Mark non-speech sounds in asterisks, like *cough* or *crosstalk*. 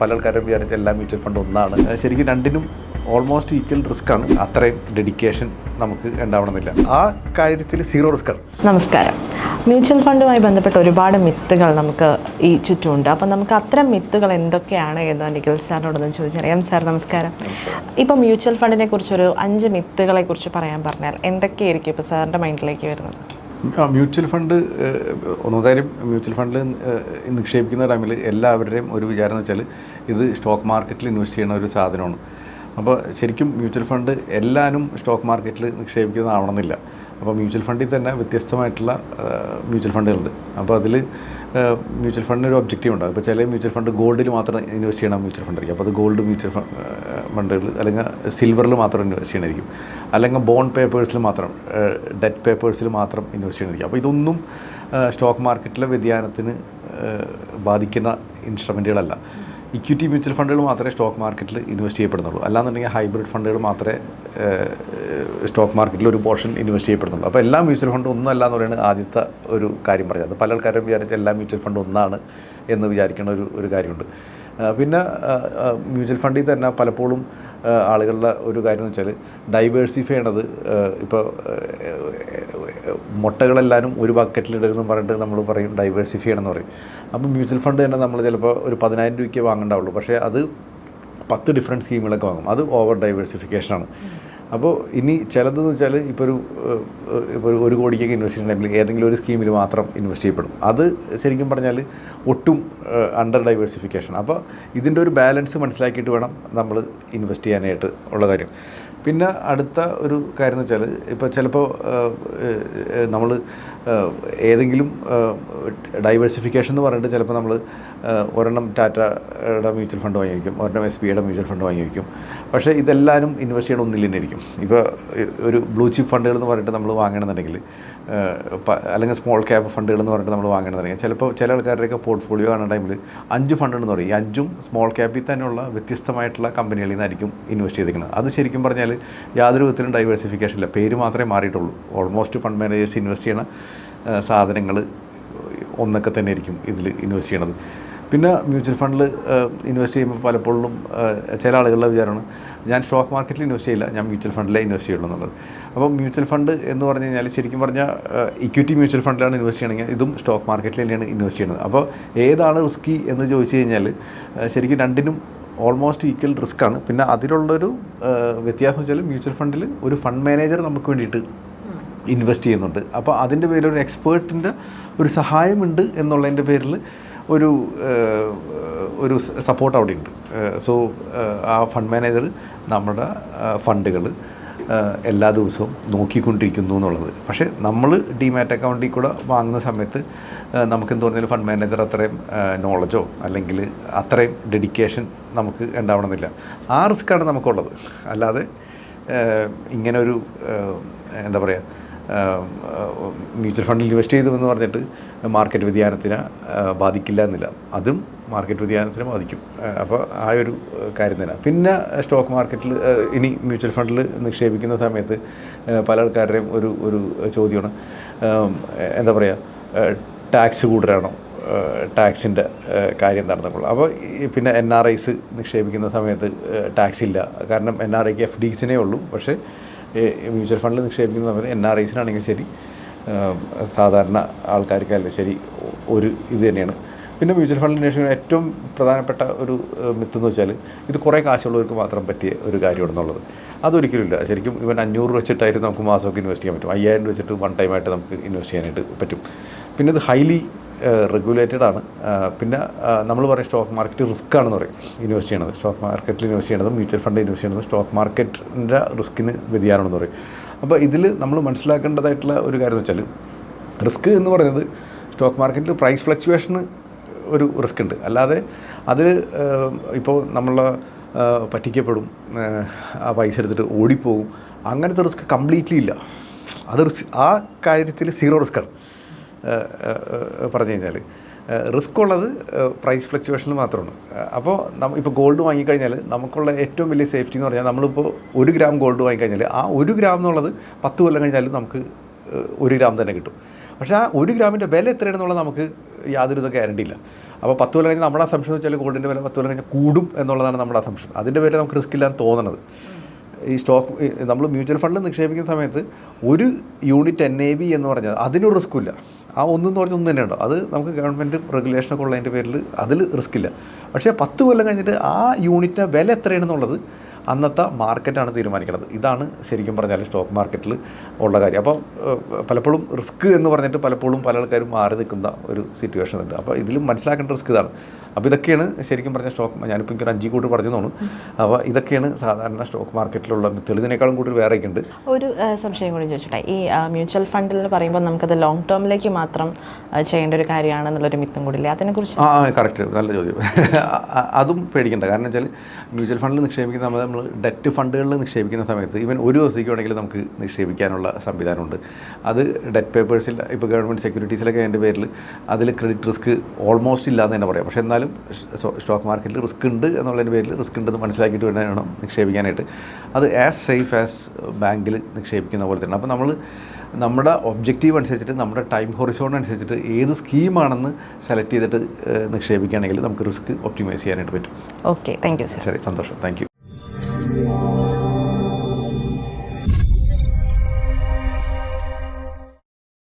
പല ആൾക്കാരും വിചാരിച്ച എല്ലാ മ്യൂച്വൽ ഫണ്ട് ഒന്നാണ്. ശരിക്കും രണ്ടിനും ഓൾമോസ്റ്റ് ഈക്വൽ റിസ്ക് ആണ്. അത്രയും ഡെഡിക്കേഷൻ നമുക്ക് ഉണ്ടാവണമെന്നില്ല. ആ കാര്യത്തിൽ സീറോ റിസ്ക് ആണ്. നമസ്കാരം. മ്യൂച്വൽ ഫണ്ടുമായി ബന്ധപ്പെട്ട ഒരുപാട് മിത്തുകൾ നമുക്ക് ഈ ചുറ്റുമുണ്ട്. അപ്പം നമുക്ക് അത്തരം മിത്തുകൾ എന്തൊക്കെയാണ് എന്ന് നിഖിൽ സാറിനോടൊന്ന് ചോദിച്ചറിയാം. സാർ നമസ്കാരം. ഇപ്പം മ്യൂച്വൽ ഫണ്ടിനെ കുറിച്ചൊരു അഞ്ച് മിത്തുകളെ കുറിച്ച് പറയാൻ പറഞ്ഞാൽ എന്തൊക്കെയായിരിക്കും ഇപ്പോൾ സാറിന്റെ മൈൻഡിലേക്ക് വരുന്നത്? മ്യൂച്വൽ ഫണ്ട് ഒന്നാമതായാലും മ്യൂച്വൽ ഫണ്ടിൽ നിക്ഷേപിക്കുന്ന ടൈമിൽ എല്ലാവരുടെയും ഒരു വിചാരം എന്ന് വെച്ചാൽ ഇത് സ്റ്റോക്ക് മാർക്കറ്റിൽ ഇൻവെസ്റ്റ് ചെയ്യുന്ന ഒരു സാധനമാണ്. അപ്പോൾ ശരിക്കും മ്യൂച്വൽ ഫണ്ട് എല്ലാവരും സ്റ്റോക്ക് മാർക്കറ്റിൽ നിക്ഷേപിക്കുന്നതാവണമെന്നില്ല. അപ്പോൾ മ്യൂച്വൽ ഫണ്ടിൽ തന്നെ വ്യത്യസ്തമായിട്ടുള്ള മ്യൂച്വൽ ഫണ്ടുകളുണ്ട് അപ്പോൾ അതിൽ മ്യൂച്വൽ ഫണ്ടിന് ഒരു ഒബ്ജക്റ്റീവ് ഉണ്ടാകും ഇപ്പോൾ ചില മ്യൂച്വൽ ഫണ്ട് ഗോൾഡിൽ മാത്രം ഇൻവെസ്റ്റ് ചെയ്യണം മ്യൂച്വൽ ഫണ്ട് ആയിരിക്കും. അപ്പോൾ അത് ഗോൾഡ് മ്യൂച്വൽ ഫണ്ടുകൾ അല്ലെങ്കിൽ സിൽവറിൽ മാത്രം ഇൻവെസ്റ്റ് ചെയ്യണമായിരിക്കും അല്ലെങ്കിൽ ബോണ്ട് പേപ്പേഴ്സിൽ മാത്രം ഡെറ്റ് പേപ്പേഴ്സിൽ മാത്രം ഇൻവെസ്റ്റ് ചെയ്യണമായിരിക്കും അപ്പോൾ ഇതൊന്നും സ്റ്റോക്ക് മാർക്കറ്റിലെ വ്യതിയാനത്തിന് ബാധിക്കുന്ന ഇൻസ്ട്രുമെന്റുകളല്ല ഇക്വിറ്റി മ്യൂച്വൽ ഫണ്ടുകൾ മാത്രമേ സ്റ്റോക്ക് മാർക്കറ്റിൽ ഇൻവെസ്റ്റ് ചെയ്യപ്പെടുന്നുള്ളൂ. അല്ലാന്നുണ്ടെങ്കിൽ ഹൈബ്രിഡ് ഫണ്ടുകൾ മാത്രമേ സ്റ്റോക്ക് മാർക്കറ്റിൽ ഒരു പോർഷൻ ഇൻവെസ്റ്റ് ചെയ്യപ്പെടുന്നുള്ളൂ. അപ്പോൾ എല്ലാ മ്യൂച്വൽ ഫണ്ടും ഒന്നും അല്ല എന്ന് പറയുന്നത് ആദ്യത്തെ ഒരു കാര്യം പറഞ്ഞത്. പല ആൾക്കാരും വിചാരിച്ച എല്ലാ മ്യൂച്വൽ ഫണ്ടും ഒന്നാണ് എന്ന് വിചാരിക്കുന്ന ഒരു ഒരു കാര്യമുണ്ട്. പിന്നെ മ്യൂച്വൽ ഫണ്ടിൽ തന്നെ പലപ്പോഴും ആളുകളുടെ ഒരു കാര്യം എന്ന് വെച്ചാൽ ഡൈവേഴ്സിഫൈ ചെയ്യണത് ഇപ്പോൾ മുട്ടകളെല്ലാവരും ഒരു ബക്കറ്റിലിടരുതെന്ന് പറഞ്ഞിട്ട് നമ്മൾ പറയും ഡൈവേഴ്സിഫൈ ചെയ്യണമെന്ന് പറയും. അപ്പോൾ മ്യൂച്വൽ ഫണ്ട് തന്നെ നമ്മൾ ചിലപ്പോൾ ഒരു പതിനായിരം രൂപയ്ക്ക് വാങ്ങണ്ടാവുള്ളൂ. പക്ഷേ അത് പത്ത് ഡിഫറെന്റ് സ്കീമുകളൊക്കെ വാങ്ങും. അത് ഓവർ ഡൈവേഴ്സിഫിക്കേഷനാണ് അപ്പോൾ ഇനി ചിലതെന്ന് വെച്ചാൽ ഇപ്പോൾ ഒരു ഇപ്പോൾ ഒരു കോടിക്കൊക്കെ ഇൻവെസ്റ്റ് ചെയ്യണമെങ്കിൽ ഏതെങ്കിലും ഒരു സ്കീമിൽ മാത്രം ഇൻവെസ്റ്റ് ചെയ്യപ്പെടും. അത് ശരിക്കും പറഞ്ഞാൽ ഒട്ടും അണ്ടർ ഡൈവേഴ്സിഫിക്കേഷൻ അപ്പോൾ ഇതിന്റെ ഒരു ബാലൻസ് മനസ്സിലാക്കിയിട്ട് വേണം നമ്മൾ ഇൻവെസ്റ്റ് ചെയ്യാനായിട്ട് ഉള്ള കാര്യം. പിന്നെ അടുത്ത ഒരു കാര്യം എന്ന് വെച്ചാൽ ഇപ്പോൾ ചിലപ്പോൾ നമ്മൾ ഏതെങ്കിലും ഡൈവേഴ്സിഫിക്കേഷൻ എന്ന് പറഞ്ഞിട്ട് ചിലപ്പോൾ നമ്മൾ ഒരെണ്ണം ടാറ്റയുടെ മ്യൂച്വൽ ഫണ്ട് വാങ്ങി വയ്ക്കും ഒരെണ്ണം എസ് ബിയുടെ മ്യൂച്വൽ ഫണ്ട് വാങ്ങി വയ്ക്കും പക്ഷേ ഇതെല്ലാവരും ഇൻവെസ്റ്റ് ചെയ്യണം ഒന്നിൽ തന്നെ ഇപ്പോൾ ഒരു ബ്ലൂ ചിപ്പ് ഫണ്ടുകൾ എന്ന് പറഞ്ഞിട്ട് നമ്മൾ വാങ്ങണമെന്നുണ്ടെങ്കിൽ അല്ലെങ്കിൽ സ്മോൾ ക്യാപ്പ് ഫണ്ടുകൾ എന്ന് പറഞ്ഞിട്ട് നമ്മൾ വാങ്ങണമെന്നുണ്ടെങ്കിൽ ചിലപ്പോൾ ചില ആൾക്കാരുടെയൊക്കെ പോർട്ട്ഫോളിയോ കാണുന്ന ടൈമിൽ അഞ്ച് ഫണ്ട് എന്ന് പറയും. ഈ അഞ്ചും സ്മോൾ ക്യാപ്പിൽ തന്നെയുള്ള വ്യത്യസ്തമായിട്ടുള്ള കമ്പനികളിൽ നിന്നായിരിക്കും ഇൻവെസ്റ്റ് ചെയ്തിരിക്കുന്നത്. അത് ശരിക്കും പറഞ്ഞാൽ യാതൊരു വിധത്തിലും ഡൈവേഴ്സിഫിക്കേഷൻ ഇല്ല. പേര് മാത്രമേ മാറിയിട്ടുള്ളൂ. ഓൾമോസ്റ്റ് ഫണ്ട് മാനേജേഴ്സ് ഇൻവെസ്റ്റ് ചെയ്യണ സാധനങ്ങൾ ഒന്നൊക്കെ തന്നെ ആയിരിക്കും ഇതിൽ ഇൻവെസ്റ്റ് ചെയ്യണത്. പിന്നെ മ്യൂച്വൽ ഫണ്ടിൽ ഇൻവെസ്റ്റ് ചെയ്യുമ്പോൾ പലപ്പോഴും ചില ആളുകളുടെ വിചാരമാണ് ഞാൻ സ്റ്റോക്ക് മാർക്കറ്റിൽ ഇൻവെസ്റ്റ് ചെയ്യില്ല ഞാൻ മ്യൂച്വൽ ഫണ്ടിലേ ഇൻവെസ്റ്റ് ചെയ്യുള്ളൂ എന്നുള്ളത്. അപ്പോൾ മ്യൂച്വൽ ഫണ്ട് എന്ന് പറഞ്ഞു കഴിഞ്ഞാൽ ശരിക്കും പറഞ്ഞാൽ ഇക്വിറ്റി മ്യൂച്വൽ ഫണ്ടിലാണ് ഇൻവെസ്റ്റ് ചെയ്യണമെങ്കിൽ ഇതും സ്റ്റോക്ക് മാർക്കറ്റിൽ തന്നെയാണ് ഇൻവെസ്റ്റ് ചെയ്യുന്നത്. അപ്പോൾ ഏതാണ് റിസ്കി എന്ന് ചോദിച്ചു കഴിഞ്ഞാൽ ശരിക്കും രണ്ടിനും ഓൾമോസ്റ്റ് ഈക്വൽ റിസ്ക് ആണ്. പിന്നെ അതിലുള്ളൊരു വ്യത്യാസം വെച്ചാൽ മ്യൂച്വൽ ഫണ്ടിൽ ഒരു ഫണ്ട് മാനേജർ നമുക്ക് വേണ്ടിയിട്ട് ഇൻവെസ്റ്റ് ചെയ്യുന്നുണ്ട്. അപ്പോൾ അതിന്റെ പേരിൽ ഒരു എക്സ്പേർട്ടിന്റെ ഒരു സഹായമുണ്ട് എന്നുള്ളതിന്റെ പേരിൽ ഒരു ഒരു സപ്പോർട്ട് അവിടെ ഉണ്ട് സോ ആ ഫണ്ട് മാനേജർ നമ്മുടെ ഫണ്ടുകൾ എല്ലാ ദിവസവും നോക്കിക്കൊണ്ടിരിക്കുന്നു എന്നുള്ളത്. പക്ഷേ നമ്മൾ ഡിമാറ്റ് അക്കൗണ്ടിൽ കൂടെ വാങ്ങുന്ന സമയത്ത് നമുക്ക് എന്ത് പറഞ്ഞാലും ഫണ്ട് മാനേജർ അത്രയും നോളജോ അല്ലെങ്കിൽ അത്രയും ഡെഡിക്കേഷൻ നമുക്ക് ഉണ്ടാവണമെന്നില്ല. ആ റിസ്ക്കാണ് നമുക്കുള്ളത്. അല്ലാതെ ഇങ്ങനെ ഒരു എന്താ പറയുക മ്യൂച്വൽ ഫണ്ടിൽ ഇൻവെസ്റ്റ് ചെയ്തു എന്ന് പറഞ്ഞിട്ട് മാർക്കറ്റ് വ്യതിയാനത്തിന് ബാധിക്കില്ല എന്നില്ല. അതും മാർക്കറ്റ് വ്യതിയാനത്തിന് ബാധിക്കും. അപ്പോൾ ആ ഒരു കാര്യം തന്നെ. പിന്നെ സ്റ്റോക്ക് മാർക്കറ്റിൽ ഇനി മ്യൂച്വൽ ഫണ്ടിൽ നിക്ഷേപിക്കുന്ന സമയത്ത് പല ആൾക്കാരുടെയും ഒരു ഒരു ചോദ്യമാണ് എന്താ പറയുക ടാക്സ് കൂടുതലാണോ? ടാക്സിന്റെ കാര്യം നടന്നപ്പോൾ. അപ്പോൾ പിന്നെ എൻ ആർ ഐസ് നിക്ഷേപിക്കുന്ന സമയത്ത് ടാക്സ് ഇല്ല. കാരണം എൻ ആർ ഐക്ക് എഫ് ഡിസിനേ ഉള്ളൂ. പക്ഷേ മ്യൂച്വൽ ഫണ്ടിൽ നിക്ഷേപിക്കുന്നത് സമയത്ത് എൻ ആർ ഐസിനാണെങ്കിൽ ശരി സാധാരണ ആൾക്കാർക്കല്ല ശരി ഒരു ഇത് തന്നെയാണ്. പിന്നെ മ്യൂച്വൽ ഫണ്ട് ഇൻവെസ്റ്റ് ഏറ്റവും പ്രധാനപ്പെട്ട ഒരു മിത്ത് എന്ന് വെച്ചാൽ ഇത് കുറേ കാശുള്ളവർക്ക് മാത്രം പറ്റിയ ഒരു കാര്യമാണെന്നുള്ളത്. അതൊരിക്കലും ഇല്ല ശരിക്കും ഇവൻ അഞ്ഞൂറ് രൂപ വെച്ചിട്ടായിട്ട് നമുക്ക് മാസമൊക്കെ ഇൻവെസ്റ്റ് ചെയ്യാൻ പറ്റും. അയ്യായിരം വെച്ചിട്ട് വൺ ടൈമായിട്ട് നമുക്ക് ഇൻവെസ്റ്റ് ചെയ്യാനായിട്ട് പറ്റും. പിന്നെ ഇത് ഹൈലി റെഗുലേറ്റഡ് ആണ്. പിന്നെ നമ്മൾ പറയും സ്റ്റോക്ക് മാർക്കറ്റ് റിസ്ക് ആണെന്ന് പറയും. ഇൻവെസ്റ്റ് ചെയ്യണത്. സ്റ്റോക്ക് മാർക്കറ്റിൽ ഇൻവെസ്റ്റ് ചെയ്യണതും മ്യൂച്വൽ ഫണ്ട് ഇൻവെസ്റ്റ് ചെയ്യണതും സ്റ്റോക്ക് മാർക്കറ്റിന്റെ റിസ്കിന് വ്യതിയാനമെന്ന് പറയും. അപ്പോൾ ഇതിൽ നമ്മൾ മനസ്സിലാക്കേണ്ടതായിട്ടുള്ള ഒരു കാര്യം എന്ന് വെച്ചാൽ റിസ്ക് എന്ന് പറയുന്നത് സ്റ്റോക്ക് മാർക്കറ്റിൽ പ്രൈസ് ഫ്ലക്ച്വേഷന് ഒരു റിസ്ക് ഉണ്ട്. അല്ലാതെ അത് ഇപ്പോൾ നമ്മൾ പറ്റിക്കപ്പെടും ആ പൈസ എടുത്തിട്ട് ഓടിപ്പോകും അങ്ങനത്തെ റിസ്ക് കംപ്ലീറ്റ്ലി ഇല്ല. അത് റിസ്ക് ആ കാര്യത്തിൽ സീറോ റിസ്ക്കാണ് പറഞ്ഞു കഴിഞ്ഞാൽ. റിസ്ക് ഉള്ളത് പ്രൈസ് ഫ്ലക്ച്വേഷനിൽ മാത്രമാണ്. അപ്പോൾ ഇപ്പോൾ ഗോൾഡ് വാങ്ങിക്കഴിഞ്ഞാൽ നമുക്കുള്ള ഏറ്റവും വലിയ സേഫ്റ്റി എന്ന് പറഞ്ഞാൽ നമ്മളിപ്പോൾ ഒരു ഗ്രാം ഗോൾഡ് വാങ്ങിക്കഴിഞ്ഞാൽ ആ ഒരു ഗ്രാം എന്നുള്ളത് പത്ത് കൊല്ലം കഴിഞ്ഞാലും നമുക്ക് ഒരു ഗ്രാം തന്നെ കിട്ടും. പക്ഷേ ആ ഒരു ഗ്രാമിന്റെ വില എത്രയാണെന്നുള്ളത് നമുക്ക് യാതൊരു ഇത് ഗ്യാരണ്ടി ഇല്ല. അപ്പോൾ പത്ത് കൊല്ലം കഴിഞ്ഞാൽ നമ്മുടെ അസംഷൻ വെച്ചാൽ ഗോൾഡിന്റെ വില പത്ത് കൊല്ലം കഴിഞ്ഞാൽ കൂടും എന്നുള്ളതാണ് നമ്മുടെ അസംഷൻ അതിന്റെ പേരിൽ നമുക്ക് റിസ്ക് ഇല്ലാന്ന് തോന്നുന്നത് ഈ സ്റ്റോക്ക് നമ്മൾ മ്യൂച്വൽ ഫണ്ടിൽ നിക്ഷേപിക്കുന്ന സമയത്ത് ഒരു യൂണിറ്റ് എൻ എ ബി എന്ന് പറഞ്ഞാൽ അതിനൊരു റിസ്ക്കും ഇല്ല. ആ ഒന്നെന്ന് പറഞ്ഞാൽ ഒന്നും തന്നെ ഉണ്ടോ അത് നമുക്ക് ഗവൺമെന്റ് റെഗുലേഷനൊക്കെ ഉള്ളതിന്റെ പേരിൽ അതിൽ റിസ്ക് ഇല്ല. പക്ഷേ പത്ത് കൊല്ലം കഴിഞ്ഞിട്ട് ആ യൂണിറ്റിന്റെ വില എത്രയാണെന്നുള്ളത് അന്നത്തെ മാർക്കറ്റാണ് തീരുമാനിക്കുന്നത് ഇതാണ് ശരിക്കും പറഞ്ഞാൽ സ്റ്റോക്ക് മാർക്കറ്റിൽ ഉള്ള കാര്യം. അപ്പം പലപ്പോഴും റിസ്ക് എന്ന് പറഞ്ഞിട്ട് പലപ്പോഴും പല ആൾക്കാരും മാറി നിൽക്കുന്ന ഒരു സിറ്റുവേഷൻ ഉണ്ട്. അപ്പോൾ ഇതിലും മനസ്സിലാക്കേണ്ട റിസ്ക് ഇതാണ്. അപ്പോൾ ഇതൊക്കെയാണ് ശരിക്കും പറഞ്ഞ സ്റ്റോക്ക് ഞാനിപ്പോൾ എനിക്ക് ഒരു അഞ്ചി കൂട്ട് പറഞ്ഞു തോന്നുന്നു. അപ്പോൾ ഇതൊക്കെയാണ് സാധാരണ സ്റ്റോക്ക് മാർക്കറ്റിലുള്ള തെളിവിനേക്കാളും കൂടുതൽ വേറെയൊക്കെ ഉണ്ട് ഒരു സംശയം കൂടി ചോദിച്ചോട്ടെ. ഈ മ്യൂച്വൽ ഫണ്ടിൽ എന്ന് പറയുമ്പോൾ നമുക്കത് ലോങ് ടേമിലേക്ക് മാത്രം ചെയ്യേണ്ട ഒരു കാര്യമാണെന്നുള്ളൊരു മിത്തം കൂടി ഇല്ലേ അതിനെക്കുറിച്ച് ആ ആ കറക്റ്റ് നല്ല ചോദ്യം. *laughs* അതും പേടിക്കേണ്ട. കാരണം വെച്ചാൽ മ്യൂച്വൽ ഫണ്ടിൽ നിക്ഷേപിക്കുന്ന നമ്മൾ നമ്മൾ ഡെറ്റ് ഫണ്ടുകളിൽ നിക്ഷേപിക്കുന്ന സമയത്ത് ഈവൻ ഒരു ദിവസത്തേക്ക് വേണമെങ്കിൽ നമുക്ക് നിക്ഷേപിക്കാനുള്ള സംവിധാനമുണ്ട്. അത് ഡെറ്റ് പേപ്പേഴ്സിൽ ഇപ്പോൾ ഗവൺമെന്റ് സെക്യൂരിറ്റീസിലൊക്കെ അതിന്റെ പേരിൽ അതിൽ ക്രെഡിറ്റ് റിസ്ക് ഓൾമോസ്റ്റ് ഇല്ല എന്ന് തന്നെ പറയാം. പക്ഷേ എന്നാലും സ്റ്റോക്ക് മാർക്കറ്റിൽ റിസ്ക് ഉണ്ട് എന്നുള്ളതിന്റെ പേരിൽ റിസ്ക് ഉണ്ടെന്ന് മനസ്സിലാക്കിയിട്ട് വേണം വേണം നിക്ഷേപിക്കാനായിട്ട്. അത് ആസ് സേഫ് ആസ് ബാങ്കിൽ നിക്ഷേപിക്കുന്ന പോലെ തന്നെ. അപ്പോൾ നമ്മൾ നമ്മുടെ ഒബ്ജക്റ്റീവ് അനുസരിച്ചിട്ട് നമ്മുടെ ടൈം ഹൊറിസോൺ അനുസരിച്ചിട്ട് ഏത് സ്കീമാണെന്ന് സെലക്ട് ചെയ്തിട്ട് നിക്ഷേപിക്കുകയാണെങ്കിൽ നമുക്ക് റിസ്ക് ഒപ്റ്റിമൈസ് ചെയ്യാനായിട്ട് പറ്റും. ഓക്കെ താങ്ക് യു സർ ശരി സന്തോഷം. Thank you